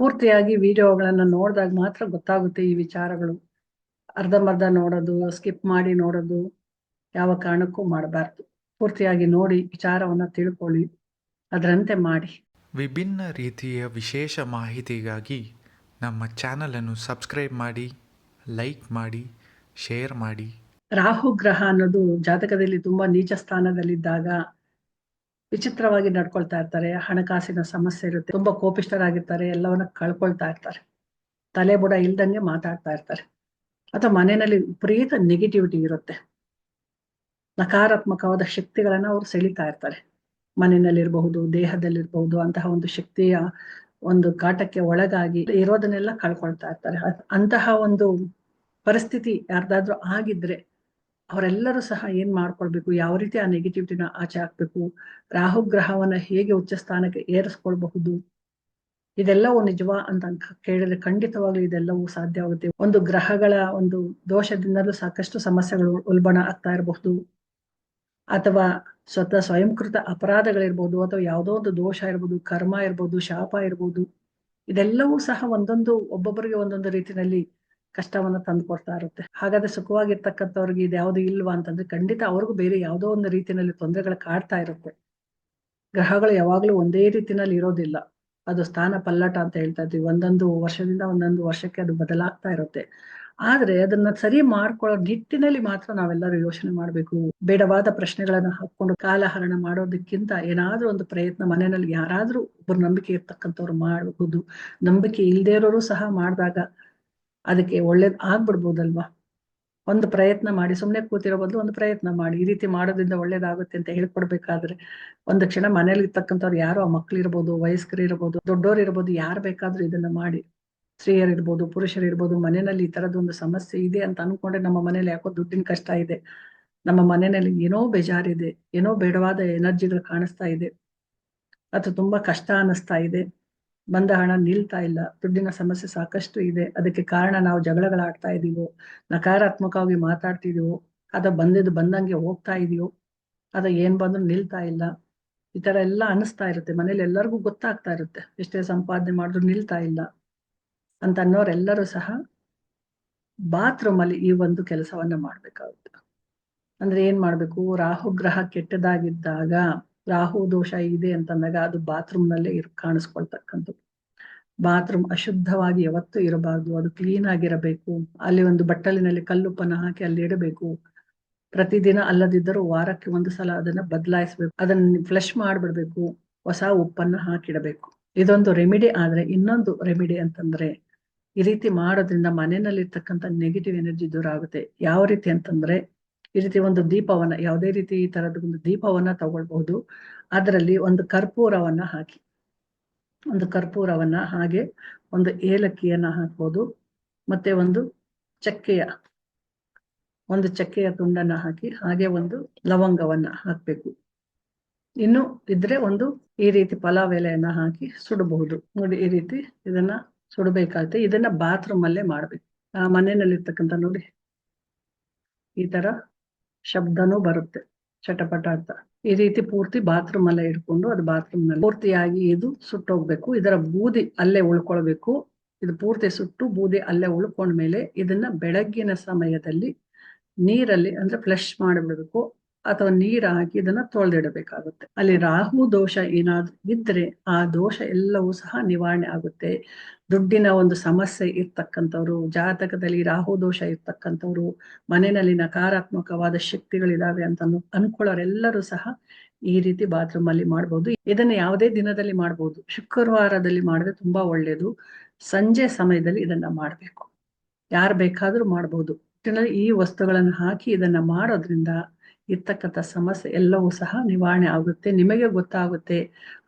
ಪೂರ್ತಿಯಾಗಿ ವಿಡಿಯೋಗಳನ್ನ ನೋಡಿದಾಗ ಮಾತ್ರ ಗೊತ್ತಾಗುತ್ತೆ ಈ ವಿಚಾರಗಳು. ಅರ್ಧಂಬರ್ಧ ನೋಡೋದು ಸ್ಕಿಪ್ ಮಾಡಿ ನೋಡೋದು ಯಾವ ಕಾರಣಕ್ಕೂ ಮಾಡಬಾರ್ದು. ಪೂರ್ತಿಯಾಗಿ ನೋಡಿ ವಿಚಾರವನ್ನ ತಿಳ್ಕೊಳ್ಳಿ ಅದರಂತೆ ಮಾಡಿ. ವಿಭಿನ್ನ ರೀತಿಯ ವಿಶೇಷ ಮಾಹಿತಿಗಾಗಿ ನಮ್ಮ ಚಾನಲನ್ನು ಸಬ್ಸ್ಕ್ರೈಬ್ ಮಾಡಿ ಲೈಕ್ ಮಾಡಿ ಶೇರ್ ಮಾಡಿ. ರಾಹು ಗ್ರಹ ಅನ್ನೋದು ಜಾತಕದಲ್ಲಿ ತುಂಬಾ ನೀಚ ಸ್ಥಾನದಲ್ಲಿದ್ದಾಗ ವಿಚಿತ್ರವಾಗಿ ನಡ್ಕೊಳ್ತಾ ಇರ್ತಾರೆ, ಹಣಕಾಸಿನ ಸಮಸ್ಯೆ ಇರುತ್ತೆ, ತುಂಬಾ ಕೋಪಿಷ್ಠರಾಗಿರ್ತಾರೆ, ಎಲ್ಲವನ್ನ ಕಳ್ಕೊಳ್ತಾ ಇರ್ತಾರೆ. ತಲೆ ಬುಡ ಇಲ್ದಂಗೆ ಮಾತಾಡ್ತಾ ಇರ್ತಾರೆ. ಅಥವಾ ಮನೆಯಲ್ಲಿ ವಿಪರೀತ ನೆಗೆಟಿವಿಟಿ ಇರುತ್ತೆ. ನಕಾರಾತ್ಮಕವಾದ ಶಕ್ತಿಗಳನ್ನ ಅವ್ರು ಸೆಳಿತಾ ಇರ್ತಾರೆ. ಮನೆಯಲ್ಲಿರಬಹುದು, ದೇಹದಲ್ಲಿರಬಹುದು, ಅಂತಹ ಒಂದು ಶಕ್ತಿಯ ಒಂದು ಕಾಟಕ್ಕೆ ಒಳಗಾಗಿ ಇರೋದನ್ನೆಲ್ಲ ಕಳ್ಕೊಳ್ತಾ ಇರ್ತಾರೆ. ಅಂತಹ ಒಂದು ಪರಿಸ್ಥಿತಿ ಯಾರ್ದಾದ್ರೂ ಆಗಿದ್ರೆ ಅವರೆಲ್ಲರೂ ಸಹ ಏನ್ ಮಾಡ್ಕೊಳ್ಬೇಕು? ಯಾವ ರೀತಿ ಆ ನೆಗೆಟಿವಿಟಿನ ಆಚೆ ಹಾಕ್ಬೇಕು? ರಾಹು ಗ್ರಹವನ್ನ ಹೇಗೆ ಉಚ್ಚ ಸ್ಥಾನಕ್ಕೆ ಏರಿಸ್ಕೊಳ್ಬಹುದು? ಇದೆಲ್ಲವೂ ನಿಜವಾ ಅಂತ ಕೇಳಿದ್ರೆ ಖಂಡಿತವಾಗ್ಲೂ ಇದೆಲ್ಲವೂ ಸಾಧ್ಯವಾಗುತ್ತೆ ಒಂದು ಗ್ರಹಗಳ ಒಂದು ದೋಷದಿಂದಲೂ ಸಾಕಷ್ಟು ಸಮಸ್ಯೆಗಳು ಉಲ್ಬಣ ಆಗ್ತಾ ಇರಬಹುದು. ಅಥವಾ ಸ್ವತಃ ಸ್ವಯಂಕೃತ ಅಪರಾಧಗಳಿರ್ಬೋದು, ಅಥವಾ ಯಾವುದೋ ಒಂದು ದೋಷ ಇರ್ಬೋದು, ಕರ್ಮ ಇರ್ಬೋದು, ಶಾಪ ಇರ್ಬೋದು, ಇದೆಲ್ಲವೂ ಸಹ ಒಂದೊಂದು ಒಬ್ಬೊಬ್ಬರಿಗೆ ಒಂದೊಂದು ರೀತಿಯಲ್ಲಿ ಕಷ್ಟವನ್ನ ತಂದು ಕೊಡ್ತಾ ಇರುತ್ತೆ. ಹಾಗಾದ್ರೆ ಸುಖವಾಗಿರ್ತಕ್ಕಂಥವ್ರಿಗೆ ಇದು ಇಲ್ವಾ ಅಂತಂದ್ರೆ ಖಂಡಿತ ಅವ್ರಿಗೂ ಬೇರೆ ಯಾವುದೋ ಒಂದು ರೀತಿಯಲ್ಲಿ ತೊಂದರೆಗಳು ಕಾಡ್ತಾ ಇರುತ್ತೆ. ಗ್ರಹಗಳು ಯಾವಾಗ್ಲೂ ಒಂದೇ ರೀತಿನಲ್ಲಿ ಇರೋದಿಲ್ಲ. ಅದು ಸ್ಥಾನ ಪಲ್ಲಟ ಅಂತ ಹೇಳ್ತಾ ಇದ್ವಿ. ಒಂದೊಂದು ವರ್ಷದಿಂದ ಒಂದೊಂದು ವರ್ಷಕ್ಕೆ ಅದು ಬದಲಾಗ್ತಾ ಇರುತ್ತೆ. ಆದ್ರೆ ಅದನ್ನ ಸರಿ ಮಾಡ್ಕೊಳ್ಳೋ ನಿಟ್ಟಿನಲ್ಲಿ ಮಾತ್ರ ನಾವೆಲ್ಲರೂ ಯೋಚನೆ ಮಾಡ್ಬೇಕು. ಬೇಡವಾದ ಪ್ರಶ್ನೆಗಳನ್ನ ಹಾಕೊಂಡು ಕಾಲಹರಣ ಮಾಡೋದಕ್ಕಿಂತ ಏನಾದ್ರೂ ಒಂದು ಪ್ರಯತ್ನ ಮನೆಯಲ್ಲಿ ಯಾರಾದ್ರೂ ಒಬ್ಬರು ನಂಬಿಕೆ ಇರ್ತಕ್ಕಂಥವ್ರು ಮಾಡಬಹುದು ನಂಬಿಕೆ ಇಲ್ದೇ ಇರೋರು ಸಹ ಮಾಡಿದಾಗ ಅದಕ್ಕೆ ಒಳ್ಳೇದ್ ಆಗ್ಬಿಡ್ಬೋದಲ್ವಾ? ಒಂದು ಪ್ರಯತ್ನ ಮಾಡಿ ಸುಮ್ಮನೆ ಕೂತಿರೋ ಬದಲು ಒಂದು ಪ್ರಯತ್ನ ಮಾಡಿ, ಈ ರೀತಿ ಮಾಡೋದ್ರಿಂದ ಒಳ್ಳೇದಾಗುತ್ತೆ ಅಂತ ಹೇಳ್ಕೊಡ್ಬೇಕಾದ್ರೆ. ಒಂದು ಕ್ಷಣ ಮನೇಲಿ ಇರ್ತಕ್ಕಂಥವ್ರು ಯಾರು ಆ ಮಕ್ಳು ಇರ್ಬೋದು, ವಯಸ್ಕರು ಇರ್ಬೋದು ದೊಡ್ಡೋರು ಇರ್ಬೋದು, ಯಾರು ಬೇಕಾದ್ರೂ ಇದನ್ನ ಮಾಡಿ. ಸ್ತ್ರೀಯರಿರ್ಬೋದು ಪುರುಷರಿರ್ಬೋದು ಮನೆಯಲ್ಲಿ ಈ ತರದೊಂದು ಸಮಸ್ಯೆ ಇದೆ ಅಂತ ಅನ್ಕೊಂಡ್ರೆ ನಮ್ಮ ಮನೇಲಿ ಯಾಕೋ ದುಡ್ಡಿನ ಕಷ್ಟ ಇದೆ. ನಮ್ಮ ಮನೆಯಲ್ಲಿ ಏನೋ ಬೇಜಾರಿದೆ, ಏನೋ ಬೇಡವಾದ ಎನರ್ಜಿಗಳು ಕಾಣಿಸ್ತಾ ಇದೆ. ಅಥವಾ ತುಂಬಾ ಕಷ್ಟ ಅನ್ನಿಸ್ತಾ ಇದೆ. ಬಂದ ಹಣ ನಿಲ್ತಾ ಇಲ್ಲ. ದುಡ್ಡಿನ ಸಮಸ್ಯೆ ಸಾಕಷ್ಟು ಇದೆ. ಅದಕ್ಕೆ ಕಾರಣ ನಾವು ಜಗಳಗಳಾಡ್ತಾ ಇದೀವೋ, ನಕಾರಾತ್ಮಕವಾಗಿ ಮಾತಾಡ್ತಿದೀವೋ, ಅದ ಬಂದಿದ್ದು ಬಂದಂಗೆ ಹೋಗ್ತಾ ಇದೆಯೋ, ಅದ ಏನ್ ಬಂದ್ರು ನಿಲ್ತಾ ಇಲ್ಲ. ಈ ತರ ಎಲ್ಲ ಅನಿಸ್ತಾ ಇರುತ್ತೆ. ಮನೇಲಿ ಎಲ್ಲರಿಗೂ ಗೊತ್ತಾಗ್ತಾ ಇರುತ್ತೆ. ಎಷ್ಟೇ ಸಂಪಾದನೆ ಮಾಡಿದ್ರು ನಿಲ್ತಾ ಇಲ್ಲ ಅಂತ ಅನ್ನೋರೆಲ್ಲರೂ ಸಹ ಬಾತ್ರೂಮ್ ಅಲ್ಲಿ ಈ ಒಂದು ಕೆಲಸವನ್ನ ಮಾಡ್ಬೇಕಾಗುತ್ತೆ. ಅಂದ್ರೆ ಏನ್ ಮಾಡ್ಬೇಕು? ರಾಹುಗ್ರಹ ಕೆಟ್ಟದಾಗಿದ್ದಾಗ ರಾಹು ದೋಷ ಇದೆ ಅಂತಂದಾಗ ಅದು ಬಾತ್ರೂಮ್ ನಲ್ಲೇ ಇರ್, ಕಾಣಿಸ್ಕೊಳ್ತಕ್ಕಂಥದ್ದು. ಬಾತ್ರೂಮ್ ಅಶುದ್ಧವಾಗಿ ಯಾವತ್ತು ಇರಬಾರ್ದು, ಅದು ಕ್ಲೀನ್ ಆಗಿರಬೇಕು. ಅಲ್ಲಿ ಒಂದು ಬಟ್ಟಲಿನಲ್ಲಿ ಕಲ್ಲುಪ್ಪನ್ನ ಹಾಕಿ ಅಲ್ಲಿ ಇಡಬೇಕು. ಪ್ರತಿದಿನ ಅಲ್ಲದಿದ್ದರೂ ವಾರಕ್ಕೆ ಒಂದು ಸಲ ಅದನ್ನ ಬದಲಾಯಿಸ್ಬೇಕು. ಅದನ್ನ ಫ್ಲಶ್ ಮಾಡ್ಬಿಡ್ಬೇಕು. ಹೊಸ ಉಪ್ಪನ್ನ ಹಾಕಿಡಬೇಕು. ಇದೊಂದು ರೆಮಿಡಿ ಆದ್ರೆ ಇನ್ನೊಂದು ರೆಮಿಡಿ ಅಂತಂದ್ರೆ, ಈ ರೀತಿ ಮಾಡೋದ್ರಿಂದ ಮನೆಯಲ್ಲಿರ್ತಕ್ಕಂಥ ನೆಗೆಟಿವ್ ಎನರ್ಜಿ ದೂರ ಆಗುತ್ತೆ. ಯಾವ ರೀತಿ ಅಂತಂದ್ರೆ ಈ ರೀತಿ ಒಂದು ದೀಪವನ್ನ, ಯಾವುದೇ ರೀತಿ ಈ ತರದ ಒಂದು ದೀಪವನ್ನ ತಗೊಳ್ಬಹುದು. ಅದರಲ್ಲಿ ಒಂದು ಕರ್ಪೂರವನ್ನ ಹಾಕಿ, ಒಂದು ಕರ್ಪೂರವನ್ನ ಹಾಗೆ ಒಂದು ಏಲಕ್ಕಿಯನ್ನ ಹಾಕ್ಬೋದು. ಮತ್ತೆ ಒಂದು ಚಕ್ಕೆಯ ಒಂದು ಚಕ್ಕೆಯ ತುಂಡನ್ನ ಹಾಕಿ ಹಾಗೆ ಒಂದು ಲವಂಗವನ್ನ ಹಾಕ್ಬೇಕು. ಇನ್ನು ಇದ್ರೆ ಒಂದು ಈ ರೀತಿ ಪಲಾವ್ ಎಲೆಯನ್ನ ಹಾಕಿ ಸುಡಬಹುದು. ನೋಡಿ ಈ ರೀತಿ ಇದನ್ನ ಸುಡಬೇಕಾಗುತ್ತೆ. ಇದನ್ನ ಬಾತ್ರೂಮ್ ಅಲ್ಲೇ ಮಾಡ್ಬೇಕು. ಆ ಮನೆಯಲ್ಲಿರ್ತಕ್ಕಂಥ ನೋಡಿ ಈ ತರ ಶಬ್ದನೂ ಬರುತ್ತೆ, ಚಟಪಟ ಅಂತ. ಈ ರೀತಿ ಪೂರ್ತಿ ಬಾತ್ರೂಮ್ ಅಲ್ಲೇ ಇಟ್ಕೊಂಡು ಅದು ಬಾತ್ರೂಮ್ನಲ್ಲಿ ಪೂರ್ತಿಯಾಗಿ ಇದು ಸುಟ್ಟೋಗ್ಬೇಕು. ಇದರ ಬೂದಿ ಅಲ್ಲೇ ಉಳ್ಕೊಳ್ಬೇಕು. ಇದು ಪೂರ್ತಿ ಸುಟ್ಟು ಬೂದಿ ಅಲ್ಲೇ ಉಳ್ಕೊಂಡ್ಮೇಲೆ ಇದನ್ನ ಬೆಳಗ್ಗಿನ ಸಮಯದಲ್ಲಿ ನೀರಲ್ಲಿ ಅಂದ್ರೆ ಫ್ಲಶ್ ಮಾಡಿಬಿಡ್ಬೇಕು. ಅಥವಾ ನೀರು ಹಾಕಿ ಇದನ್ನ ತೊಳೆದಿಡಬೇಕಾಗುತ್ತೆ. ಅಲ್ಲಿ ರಾಹು ದೋಷ ಏನಾದ್ರೂ ಇದ್ರೆ ಆ ದೋಷ ಎಲ್ಲವೂ ಸಹ ನಿವಾರಣೆ ಆಗುತ್ತೆ. ದುಡ್ಡಿನ ಒಂದು ಸಮಸ್ಯೆ ಇರ್ತಕ್ಕಂಥವ್ರು, ಜಾತಕದಲ್ಲಿ ರಾಹು ದೋಷ ಇರ್ತಕ್ಕಂಥವ್ರು, ಮನೆಯಲ್ಲಿ ನಕಾರಾತ್ಮಕವಾದ ಶಕ್ತಿಗಳಿದಾವೆ ಅಂತ ಅನ್ಕೊಳ್ಳೋರೆಲ್ಲರೂ ಸಹ ಈ ರೀತಿ ಬಾತ್ರೂಮ್ ಅಲ್ಲಿ ಮಾಡ್ಬೋದು. ಇದನ್ನ ಯಾವುದೇ ದಿನದಲ್ಲಿ ಮಾಡ್ಬೋದು. ಶುಕ್ರವಾರದಲ್ಲಿ ಮಾಡಿದ್ರೆ ತುಂಬಾ ಒಳ್ಳೇದು. ಸಂಜೆ ಸಮಯದಲ್ಲಿ ಇದನ್ನ ಮಾಡ್ಬೇಕು. ಯಾರು ಬೇಕಾದ್ರೂ ಮಾಡ್ಬೋದು. ಈ ವಸ್ತುಗಳನ್ನು ಹಾಕಿ ಇದನ್ನ ಮಾಡೋದ್ರಿಂದ ಇರ್ತಕ್ಕಂಥ ಸಮಸ್ಯೆ ಎಲ್ಲವೂ ಸಹ ನಿವಾರಣೆ ಆಗುತ್ತೆ. ನಿಮಗೆ ಗೊತ್ತಾಗುತ್ತೆ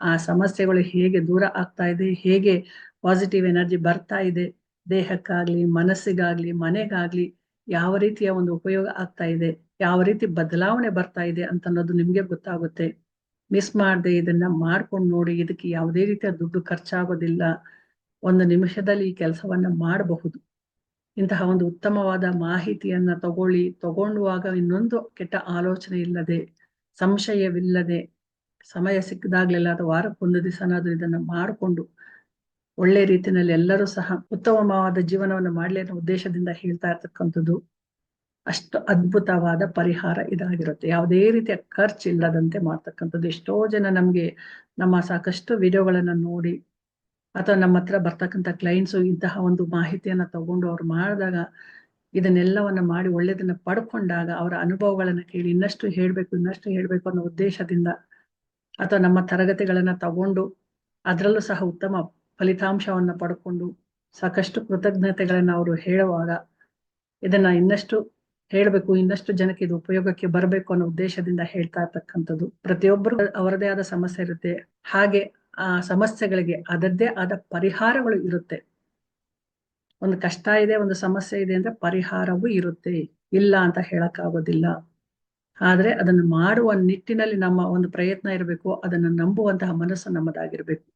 ಆ ಸಮಸ್ಯೆಗಳು ಹೇಗೆ ದೂರ ಆಗ್ತಾ ಇದೆ, ಹೇಗೆ ಪಾಸಿಟಿವ್ ಎನರ್ಜಿ ಬರ್ತಾ ಇದೆ, ದೇಹಕ್ಕಾಗ್ಲಿ, ಮನಸ್ಸಿಗಾಗ್ಲಿ, ಮನೆಗಾಗ್ಲಿ ಯಾವ ರೀತಿಯ ಒಂದು ಉಪಯೋಗ ಆಗ್ತಾ ಇದೆ, ಯಾವ ರೀತಿ ಬದಲಾವಣೆ ಬರ್ತಾ ಇದೆ ಅಂತ ಅನ್ನೋದು ನಿಮ್ಗೆ ಗೊತ್ತಾಗುತ್ತೆ. ಮಿಸ್ ಮಾಡದೆ ಇದನ್ನ ಮಾಡ್ಕೊಂಡು ನೋಡಿ ಇದಕ್ಕೆ ಯಾವುದೇ ರೀತಿಯ ದುಡ್ಡು ಖರ್ಚಾಗೋದಿಲ್ಲ. ಒಂದು ನಿಮಿಷದಲ್ಲಿ ಈ ಕೆಲಸವನ್ನ ಮಾಡಬಹುದು. ಇಂತಹ ಒಂದು ಉತ್ತಮವಾದ ಮಾಹಿತಿಯನ್ನ ತಗೊಳ್ಳಿ ತಗೊಳ್ಳುವಾಗ ಇನ್ನೊಂದು ಕೆಟ್ಟ ಆಲೋಚನೆ ಇಲ್ಲದೆ, ಸಂಶಯವಿಲ್ಲದೆ, ಸಮಯ ಸಿಕ್ಕಿದಾಗ್ಲೆಲ್ಲ ಅಥವಾ ವಾರಕ್ಕೊಂದು ದಿವಸನಾದ್ರೂ ಇದನ್ನ ಮಾಡಿಕೊಂಡು ಒಳ್ಳೆ ರೀತಿಯಲ್ಲಿ ಎಲ್ಲರೂ ಸಹ ಉತ್ತಮವಾದ ಜೀವನವನ್ನು ಮಾಡಲಿ ಅನ್ನೋ ಉದ್ದೇಶದಿಂದ ಹೇಳ್ತಾ ಇರ್ತಕ್ಕಂಥದ್ದು ಅಷ್ಟು ಅದ್ಭುತವಾದ ಪರಿಹಾರ ಇದಾಗಿರುತ್ತೆ. ಯಾವುದೇ ರೀತಿಯ ಖರ್ಚು ಇಲ್ಲದಂತೆ ಮಾಡ್ತಕ್ಕಂಥದ್ದು. ಎಷ್ಟೋ ಜನ ನಮ್ಗೆ ನಮ್ಮ ಸಾಕಷ್ಟು ವಿಡಿಯೋಗಳನ್ನ ನೋಡಿ ಅಥವಾ ನಮ್ಮ ಹತ್ರ ಬರ್ತಕ್ಕಂಥ ಕ್ಲೈಂಟ್ಸು ಇಂತಹ ಒಂದು ಮಾಹಿತಿಯನ್ನ ತಗೊಂಡು ಅವ್ರು ಮಾಡಿದಾಗ ಇದನ್ನೆಲ್ಲವನ್ನ ಮಾಡಿ ಒಳ್ಳೇದನ್ನ ಪಡ್ಕೊಂಡಾಗ ಅವರ ಅನುಭವಗಳನ್ನ ಕೇಳಿ ಇನ್ನಷ್ಟು ಹೇಳ್ಬೇಕು ಇನ್ನಷ್ಟು ಹೇಳ್ಬೇಕು ಅನ್ನೋ ಉದ್ದೇಶದಿಂದ ಅಥವಾ ನಮ್ಮ ತರಗತಿಗಳನ್ನ ತಗೊಂಡು ಅದರಲ್ಲೂ ಸಹ ಉತ್ತಮ ಫಲಿತಾಂಶವನ್ನ ಪಡ್ಕೊಂಡು ಸಾಕಷ್ಟು ಕೃತಜ್ಞತೆಗಳನ್ನ ಅವರು ಹೇಳುವಾಗ ಇದನ್ನ ಇನ್ನಷ್ಟು ಹೇಳಬೇಕು, ಇನ್ನಷ್ಟು ಜನಕ್ಕೆ ಇದು ಉಪಯೋಗಕ್ಕೆ ಬರಬೇಕು ಅನ್ನೋ ಉದ್ದೇಶದಿಂದ ಹೇಳ್ತಾ ಇರ್ತಕ್ಕಂಥದ್ದು. ಪ್ರತಿಯೊಬ್ಬರು ಅವರದೇ ಆದ ಸಮಸ್ಯೆ ಇರುತ್ತೆ. ಹಾಗೆ ಆ ಸಮಸ್ಯೆಗಳಿಗೆ ಅದರದ್ದೇ ಆದ ಪರಿಹಾರಗಳು ಇರುತ್ತೆ. ಒಂದು ಕಷ್ಟ ಇದೆ, ಒಂದು ಸಮಸ್ಯೆ ಇದೆ ಅಂದ್ರೆ ಪರಿಹಾರವೂ ಇರುತ್ತೆ. ಇಲ್ಲ ಅಂತ ಹೇಳಕ್ ಆಗೋದಿಲ್ಲ ಆದ್ರೆ ಅದನ್ನು ಮಾಡುವ ನಿಟ್ಟಿನಲ್ಲಿ ನಮ್ಮ ಒಂದು ಪ್ರಯತ್ನ ಇರಬೇಕು, ಅದನ್ನು ನಂಬುವಂತಹ ಮನಸ್ಸು ನಮ್ಮದಾಗಿರ್ಬೇಕು.